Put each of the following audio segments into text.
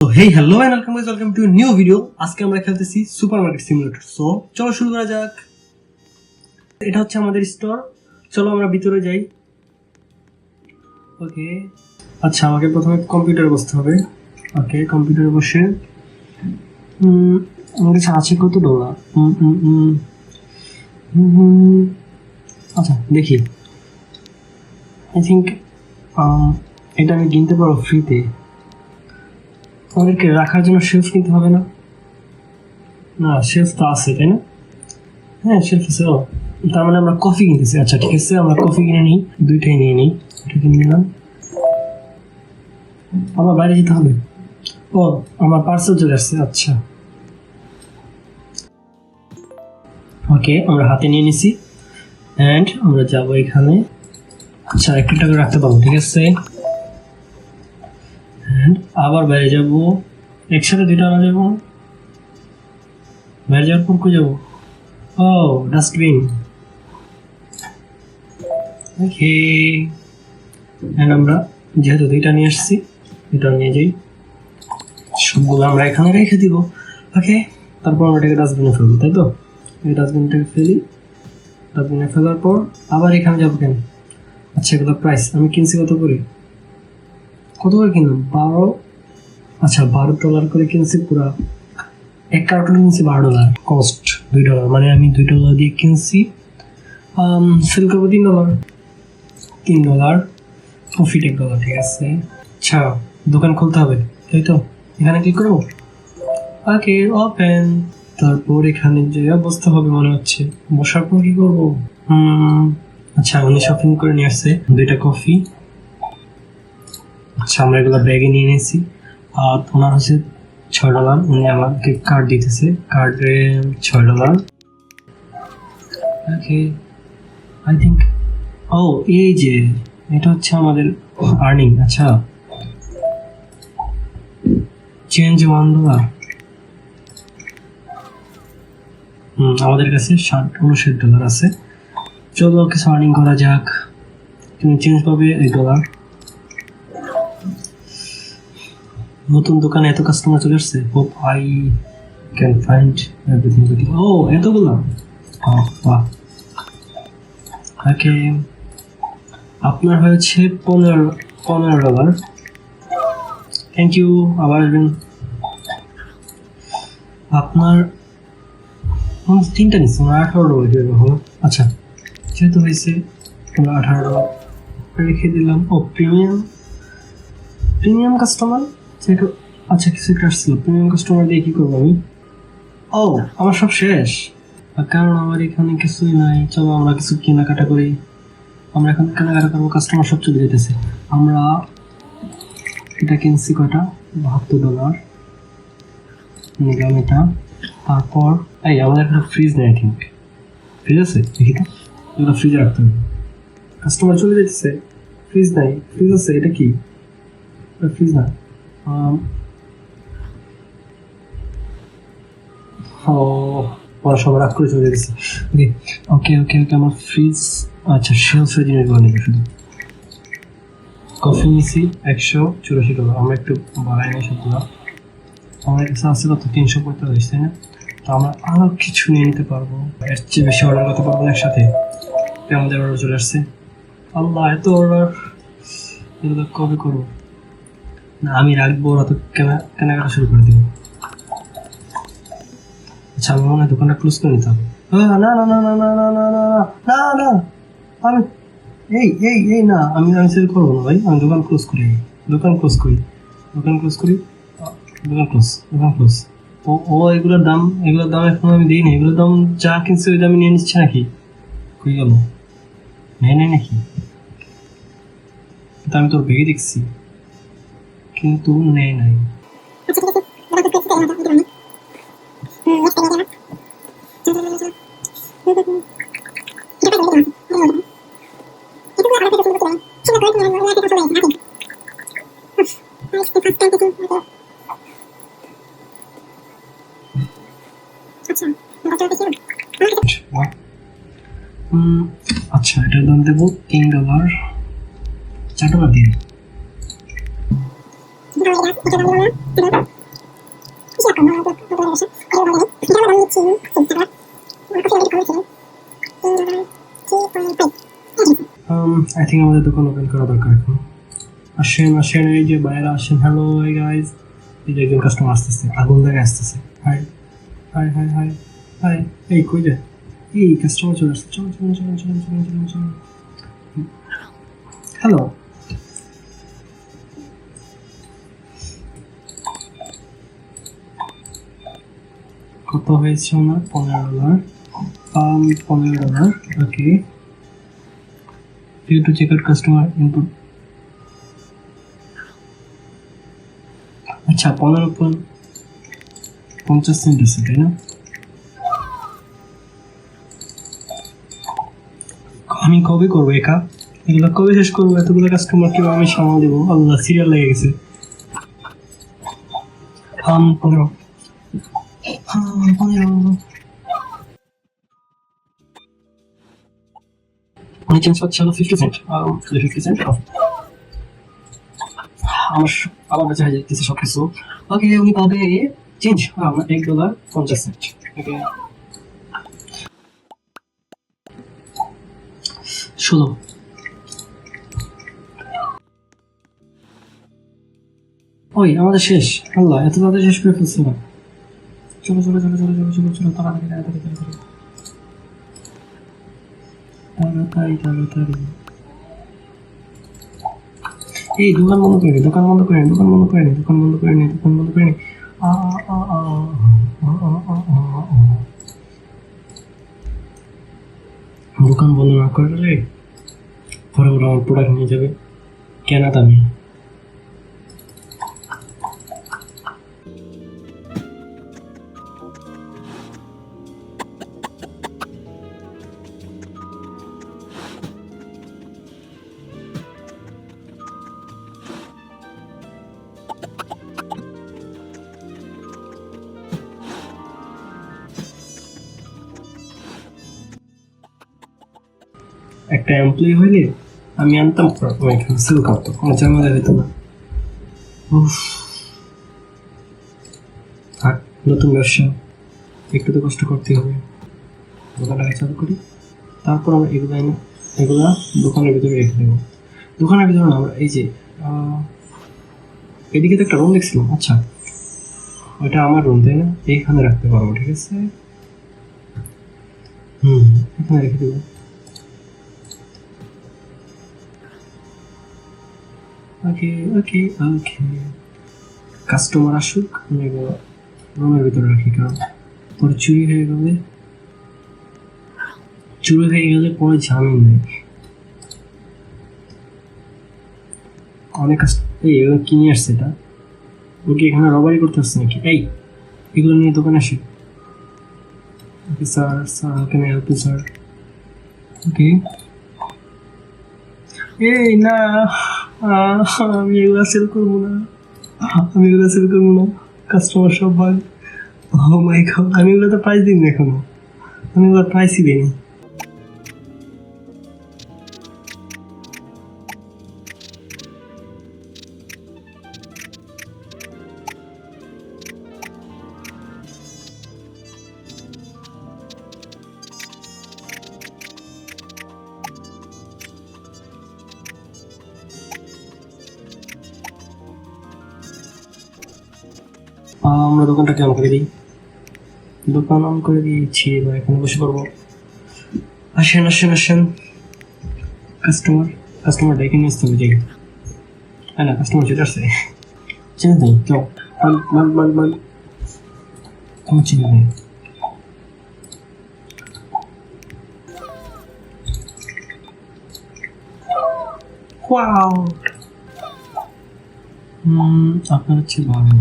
Hey hello to new video আজকে আমরা খেলতেছি সুপারমার্কেট সো চলো শুরু করা যাক। এটা হচ্ছে আমাদের চলো আমরা ভিতরে যাই। ওকে আচ্ছা আমাকে প্রথমে বসতে হবে। ওকে কম্পিউটারে বসে। আমার কাছে আছে কত ডলার আচ্ছা দেখি। আই থিঙ্ক এটা আমি কিনতে পারব ফ্রিতে আমাদেরকে রাখার জন্য শেলফ কিনতে হবে না। না শেলফ তো আছে, তাই না? হ্যাঁ শেলফ আছে। ও, তার মানে আমরা কফি কিনতেছি। আচ্ছা ঠিক আছে, আমরা কফি কিনে নিই, দুইটাই নিয়ে নিই। এটা কিনে নিলাম। আমার বাইরে যেতে হবে। ও, আমার পার্সেল চলে আসছে আচ্ছা। ওকে আমরা হাতে নিয়ে নিছি। অ্যান্ড আমরা যাব এখানে। আচ্ছা একটু টাকা রাখতে পারব, ঠিক আছে? And আবার বাইরে যাব। একসাথে দুইটা আনা যাব। বাইরে যাওয়ার পর যাব? ও ডাস্টবিন ওকে। এন্ড আমরা যেহেতু দুইটা নিয়ে এসেছি এটা নিয়ে যাই। সবগুলো আমরা এখানে রেখে দিব। ওকে, তারপর আমরা এটাকে ডাস্টবিনে ফেলব, তাই তো? এই ডাস্টবিনটাকে ফেলি। ডাস্টবিনে ফেলার পর আবার এখানে যাব কেন? আচ্ছা এগুলো প্রাইস আমি কিনছি কত করে? কত করে কিনলাম? বারো? আচ্ছা বারো ডলার করে কিনছি, পুরা এক কার্টুন কিনছি, বারো ডলার কস্ট দুই ডলার মানে আমি দুই ডলার দিয়ে কিনছি সেল করব তিন ডলার তিন ডলার প্রফিট এক ডলার ঠিক আছে? আচ্ছা দোকান খুলতে হবে, তাই তো? এখানে ক্লিক করব? ওকে ওপেন তারপর এখানে যে অবস্থা হবে মনে হচ্ছে। বসার পর কি করব? আচ্ছা উনি শপিং করে নিয়ে আসছে, দুইটা কফি আচ্ছা আমরা এগুলো ব্যাগে নিয়ে নিয়েছি। আর ওনার হচ্ছে ছয় ডলার উনি আমাকে কার্ড দিতেছে। কার্ডে ছয় ডলার ওকে আই থিঙ্ক ও এই যে, এটা হচ্ছে আমাদের আর্নিং আচ্ছা। চেঞ্জ ওয়ান ডলার আমাদের কাছে ষাট উনষাট ডলার আছে। চলো কিছু আর্নিং করা যাক। তুমি চেঞ্জ পাবে এক ডলার নতুন দোকানে এত কাস্টমার চলে আসছে? Hope I can find everything ও বাহ বাহ ওকে আপনার হয়েছে পনেরো পনেরো ডলার থ্যাংক ইউ আবার আসবেন। আপনার তিনটা নিচ্ছি আমার আঠারো ডলার দিয়ে হলো আচ্ছা যেহেতু হয়েছে আঠারো ডলার রেখে দিলাম। ও প্রিমিয়াম প্রিমিয়াম কাস্টমার আচ্ছা কিছু একটা আসছিল প্রিমিয়াম কাস্টমার দিয়ে কি করব আমি? ও, আমার সব শেষ। কারণ আমার এখানে কিছুই নাই। চলো, আমরা কিছু কেনাকাটা করি। আমরা এখন কেনাকাটা করব কাস্টমার সব চলে যেতেছে। আমরা এটা কিনছি কয়টা? বাহাত্তর ডলার নিলাম এটা। তারপর, এই, আমাদের একটা ফ্রিজ নেই ঠিক ফ্রিজ আছে? দেখি তো। এগুলো ফ্রিজে রাখতে হবে। কাস্টমার চলে যেতেছে। ফ্রিজ নাই। ফ্রিজ আছে, এটা কি? ফ্রিজ না। ও সব রাগ করে চলে ওকে ওকে ওকে ওকে আমার ফ্রিজ আচ্ছা নেবে শুধু কফি নিছি, একশো চুরাশি আমরা একটু বাড়াই নিই সবগুলো। আমার কাছে আছে কত? তিনশো পঁয়তাল্লিশ, তাই না? তো আমরা আরও কিছু নিয়ে নিতে পারব। এর চেয়ে বেশি অর্ডার করতে পারব না একসাথে। আমাদের অর্ডার চলে আসছে। আল্লাহ, এত অর্ডার কবে করব? না আমি রাখব ওরা তো কেনা কেনাকাটা শুরু করে দেবো আচ্ছা আমি মনে হয় দোকানটা ক্লোজ করে নিতে হবে না না না না না না না না না না আমি এই এই এই না আমি আমি সেল করব না ভাই আমি দোকান ক্লোজ করি দোকান ক্লোজ করি দোকান ক্লোজ করি দোকান ক্লোজ দোকান ক্লোজ ও ও এগুলোর দাম এগুলোর দাম এখন আমি দিই না এগুলোর দাম যা কিনছে ওই দামে নিয়ে নিচ্ছে নাকি গেল নেই নাকি তো আমি তোর ভেগে দেখছি കേൾക്കുന്നേനായി Thank you. থিঙ্ক আমাদের দোকান ওপেন করা দরকার এখন। আসেন আসেন এই যে বাইরে আসেন। হ্যালো এই গাইজ এই যে একজন কাস্টমার আসতেছে আগুন দেখে আসতেছে। Hi hi hi hi hi এই কই যায় এই কাস্টমার চলে আসছে। চলুন চলুন চলুন চলুন চলুন চলুন চলুন হ্যালো কত হয়েছে ওনার? পনেরো ডলার um, পনেরো dollar okay due to check out customer input. আচ্ছা পনেরো পঞ্চাশ সেন্ট আছে, তাই না? আমি কবে করব, একা? এগুলো কবে শেষ করব? এতগুলো কাস্টমার কীভাবে আমি সামাল দেবো? আল্লাহ সিরিয়াল লেগে গেছে। আম পনেরো। পনেরো। উনি চেঞ্জ পাচ্ছে হলো ফিফটি সেন্ট ফিফটি সেন্ট আমার স- আমার কাছে হয়ে যাচ্ছে সব কিছু ওকে উনি পাবে চেঞ্জ আমার এক ডলার পঞ্চাশ সেন্ট ওকে ষোলো ওই, আমাদের শেষ। আল্লাহ, এত তাড়াতাড়ি শেষ করে ফেলছি না। চলো চলো চলো চলো চলো চলো চলো, তাড়াতাড়ি তাড়াতাড়ি তাড়াতাড়ি। তাড়াতাড়ি তাড়াতাড়ি এই, দোকান বন্ধ করে দোকান বন্ধ করে দোকান বন্ধ করে নে, দোকান বন্ধ করে নে, দোকান বন্ধ করে নে। দোকান বন্ধ না করে পরে ওরা আমার প্রোডাক্ট নিয়ে যাবে। কেনা দামি এমপ্লয়ি হইলে আমি আনতাম ওইখানে সেল করতো কোনো ঝামেলা হইতো না। নতুন ব্যবসা। একটু তো কষ্ট করতে হবে। দোকানটাকে চালু করি। তারপর আমরা এগুলো এনে, এগুলা দোকানের ভিতরে রেখে দেবো। দোকানের ভিতরে আমরা এই যে এদিকে তো একটা রুম দেখছিলাম। আচ্ছা ওইটা আমার রুম তাই না? এইখানে রাখতে পারব, ঠিক আছে? হুম, এখানে রেখে দেবো। ওকে ওকে ওকে কাস্টমার আসুক আমি রুমের ভিতরে রাখি, কারণ পরে চুরি হয়ে গেলে, চুরি হয়ে গেলে পরে ঝামেল নেই। অনেক এই এগুলো কিনে আসছে এটা। ও কি এখানে রবারি করতে আসছে নাকি? এই, এগুলো নিয়ে দোকানে আসে। ওকে স্যার স্যার কেন হেল্প স্যার ওকে এই, না। আমি এগুলো সেল করব না। আমি এগুলো সেল করব না। কাস্টমার সব ভাগ ও মাই গড আমি এগুলো তো প্রাইস দিই না এখনও। আমি এগুলো প্রাইসই দিইনি। আমরা দোকানটাকে অন করে দিই। দোকান অন করে দিয়েছি, এবার এখানে বসে পড়ব। আসেন আসেন আসেন। কাস্টমার কাস্টমার ডেকে নিয়ে আসতে হবে যাই হ্যাঁ না, কাস্টমার চলে আসছে। চিনে নেই কেউ বল বল বল বল কোনো চিনে নেই। আপনার হচ্ছে ভালো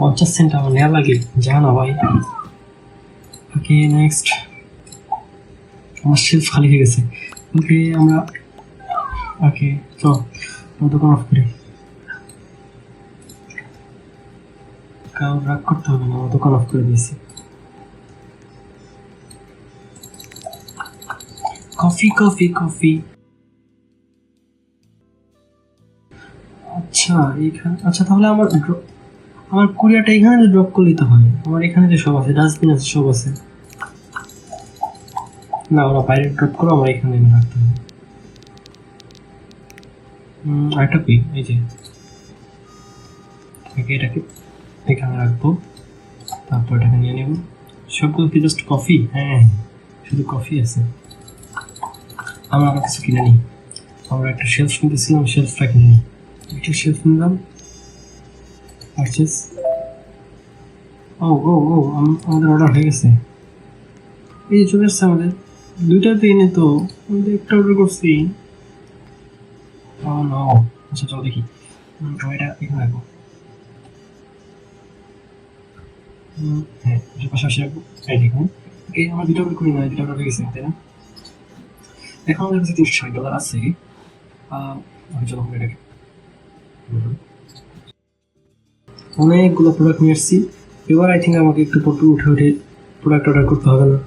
পঞ্চাশ সেন্ট আমার নেওয়া লাগে, যা ভাই। ওকে নেক্সট আমার শেলফ খালি হয়ে গেছে। ওকে, আমরা ওকে আমরা দোকান অফ করি। কারণ রাগ করতে হবে না, আমরা দোকান অফ করে দিয়েছি। Coffee coffee coffee. আচ্ছা এইখানে আচ্ছা তাহলে আমার আমার কুরিয়ারটা এখানে তো ড্রপ করলেই তো হয়, আমার এখানে যে সব আছে, ডাস্টবিন আছে, সব আছে। না, ওরা বাইরে ড্রপ করো আমার এখানে এনে রাখতে হবে। আরেকটা কই এই যে। এটাকে এখানে রাখব। তারপর এটাকে নিয়ে নেব। সবগুলো কি জাস্ট কফি হ্যাঁ শুধু কফি আছে। আমরা আমার কিছু কিনে নিই। আমরা একটা শেলফ কিনতেছিলাম শেলফটা কিনে নিই। একটা শেলফ নিলাম। পারচেস ও ও ও আম- আমাদের অর্ডার হয়ে গেছে। এই যে চলে এসছে আমাদের। দুইটা এনে তো। আমাদের একটা অর্ডার করছি। নো আচ্ছা চলো দেখি। এটা এখানে রাখব। হ্যাঁ এটা এই আমার দুটো অর্ডার না দুটো অর্ডার হয়ে গেছে এখন আমাদের কাছে তিনশো ষাট ডলার আছে। আমি চলো এটাকে। অনেকগুলো প্রোডাক্ট নিয়ে এসেছি। এবার আই থিঙ্ক আমাকে একটু পটু উঠে উঠে প্রোডাক্ট অর্ডার করতে হবে না।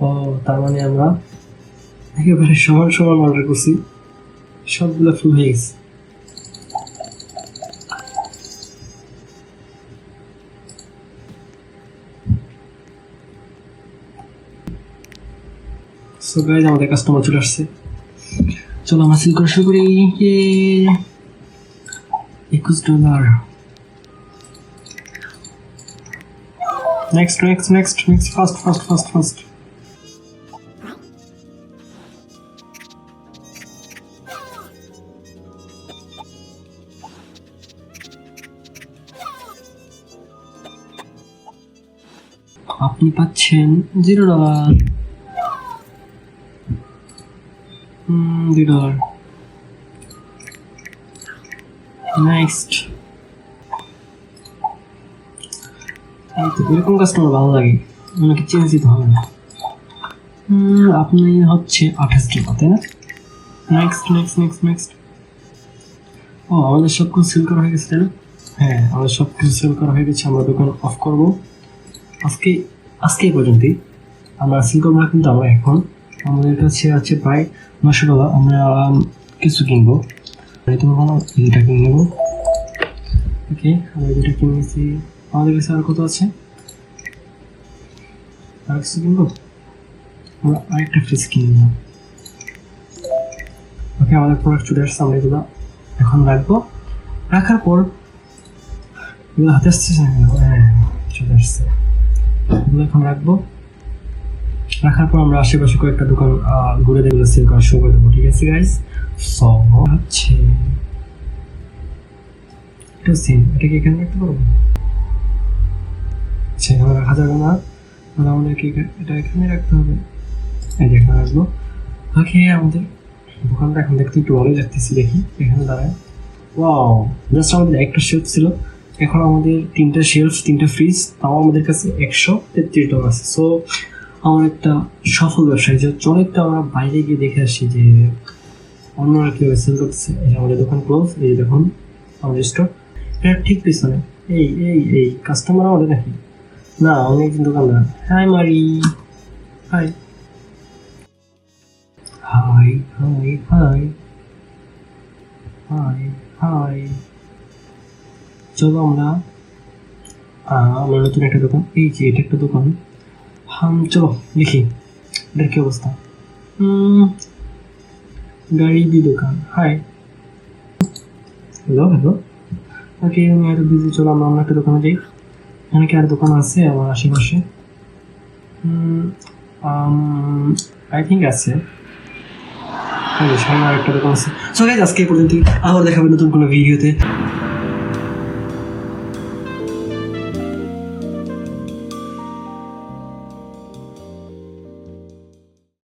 ও, তার মানে আমরা একেবারে সমান সমান অর্ডার করছি। সবগুলো ফুল হয়ে গেছে। সো গাইজ আমাদের কাস্টমার চলে আসছে। চলো, আমরা করা শুরু করি। ইয়ে। একুশ dollar next next next next fast fast fast fast আপনি পাচ্ছেন জিরো ডলার দুই ডলার নেক্সট এই তো এরকম কাস্টমার ভালো লাগে। আমাকে চেঞ্জ দিতে হবে। না আপনি হচ্ছে আঠাশ টাকা, তাই না? নেক্সট নেক্সট নেক্সট নেক্সট ও, আমাদের সব কিছু সেল করা হয়ে গেছে, তাই না? হ্যাঁ আমাদের সব কিছু সেল করা হয়ে গেছে, আমরা দোকান অফ করব। আজকে আজকে পর্যন্তই। আমরা সেল করব না, কিন্তু আমরা এখন আমাদের কাছে আছে প্রায় নশো ডলার। আমরা কিছু কিনবো। নিতে পারব না কিনে নেব। ওকে আমরা যেটা কিনেছি আমাদের কাছে আর কত আছে? আর কিছু কিনবো? আমরা আরেকটা ফ্রিজ কিনে নিলাম ওকে আমাদের প্রোডাক্ট চলে আসছে, আমরা এগুলো এখন রাখব। রাখার পর এগুলো হাতে আসছে কেন? হ্যাঁ চলে আসছে। এগুলো এখন রাখব। রাখার পর আমরা আশেপাশে কয়েকটা দোকান ঘুরে দেখলে সেল করা শুরু করে দেবো, ঠিক আছে গাইস সো হচ্ছে এটা সেম এটা কি এখানে রাখতে পারব? আচ্ছা এখানে রাখা যাবে না। তাহলে আমাদেরকে এটা এখানে রাখতে হবে? এই যে এখানে রাখব। ওকে আমাদের দোকানটা এখন দেখতে একটু ভালোই লাগতেছি, দেখি। এখানে দাঁড়ায়। ওয়াও জাস্ট আমাদের একটা শেলফ ছিল। এখন আমাদের তিনটা শেলফ তিনটা ফ্রিজ তাও আমাদের কাছে একশো তেত্রিশ ডলার আছে। সো আমার একটা সফল ব্যবসা যে অনেকটা আমরা বাইরে গিয়ে দেখে আসি যে অন্যরা কীভাবে সেল করতেছে, এই আমাদের দোকান ক্লোজ এই দেখুন, আমাদের স্টোর এটা ঠিক পিছনে, এই এই এই কাস্টমার আমাদের নাকি? না অনেকদিন দোকানদার। হাই মারি hi hi hi hi hi hi চলো আমরা আমরা নতুন একটা দোকান, এই যে এটা একটা দোকান। হাম চলো দেখি এটার কি অবস্থা? গাড়ি দি দোকান। হাই হ্যালো হ্যালো ওকে আমি এত বিজি চলো আমরা অন্য একটা দোকানে যাই। এখানে কি আর দোকান আছে আমার আশেপাশে? আই থিঙ্ক আছে। সামনে আর একটা দোকান আছে। সো গাইজ আজকে পর্যন্ত আবার দেখাবে নতুন কোনো ভিডিওতে